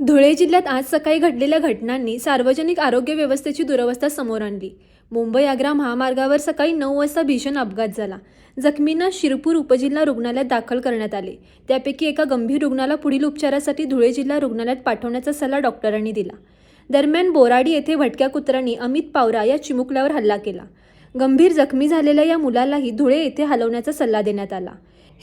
धुळे जिल्ह्यात आज सकाळी घडलेल्या घटनांनी सार्वजनिक आरोग्य व्यवस्थेची दुरवस्था समोर आणली. मुंबई आग्रा महामार्गावर सकाळी नऊ वाजता भीषण अपघात झाला. जखमींना शिरपूर उपजिल्हा रुग्णालयात दाखल करण्यात आले. त्यापैकी एका गंभीर रुग्णाला पुढील उपचारासाठी धुळे जिल्हा रुग्णालयात पाठवण्याचा सल्ला डॉक्टरांनी दिला. दरम्यान बोराडी येथे भटक्या कुत्र्यांनी अमित पावरा या चिमुकल्यावर हल्ला केला. गंभीर जखमी झालेल्या या मुलालाही धुळे येथे हलवण्याचा सल्ला देण्यात आला.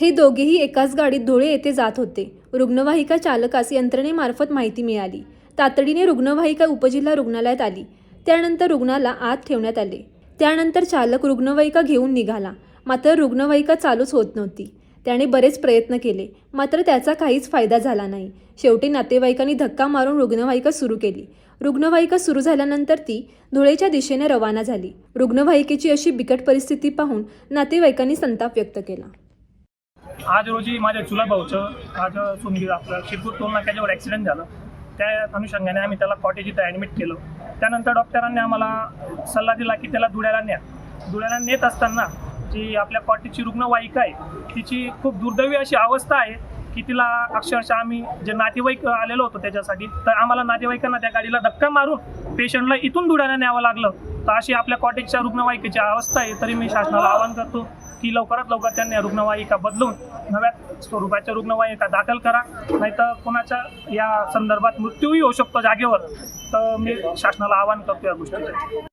हे दोघेही एकाच गाडीत धुळे येथे जात होते. रुग्णवाहिका चालकास यंत्रणेमार्फत माहिती मिळाली. तातडीने रुग्णवाहिका उपजिल्हा रुग्णालयात आली. त्यानंतर रुग्णाला आत ठेवण्यात आले. त्यानंतर चालक रुग्णवाहिका घेऊन निघाला. मात्र रुग्णवाहिका चालूच होत नव्हती. त्याने बरेच प्रयत्न केले. मात्र त्याचा काहीच फायदा झाला नाही. शेवटी नातेवाईकांनी धक्का मारून रुग्णवाहिका सुरू केली. रुग्णवाहिका सुरू झाल्यानंतर ती धुळेच्या दिशेने रवाना झाली. रुग्णवाहिकेची अशी बिकट परिस्थिती पाहून नातेवाईकांनी संताप व्यक्त केला. आज रोजी माझ्या चुला भाऊचं आज सुंदीर आपलं शिरपूर टोल नाक्याच्यावर ॲक्सिडेंट झालं. त्या अनुषंगाने आम्ही त्याला कॉटेज इथं ॲडमिट केलं. त्यानंतर डॉक्टरांनी आम्हाला सल्ला दिला की त्याला धुळ्याला न्या. धुळ्याला नेत असताना जी आपल्या कॉटेजची रुग्णवाहिका आहे तिची खूप दुर्दैवी अशी अवस्था आहे. की तिला अक्षरशः आम्ही जे नातेवाईक आलेलो होतो त्याच्यासाठी तर आम्हाला नातेवाईकांना त्या गाडीला धक्का मारून पेशंटला इथून धुळ्याला न्यावं लागलं. तर अशी आपल्या कॉटेजच्या रुग्णवाहिकेची अवस्था आहे तरी मी शासनाला आवाहन करतो की लवकरात लवकर त्यांनी रुग्णवाहिका बदलून नव्या स्वरूपाच्या रुग्णवाहिका दाखल करा नाहीतर कोणाच्या या संदर्भात मृत्यूही होऊ शकतो जागेवर. तर मी शासनाला आवाहन करतो या गोष्टीचं.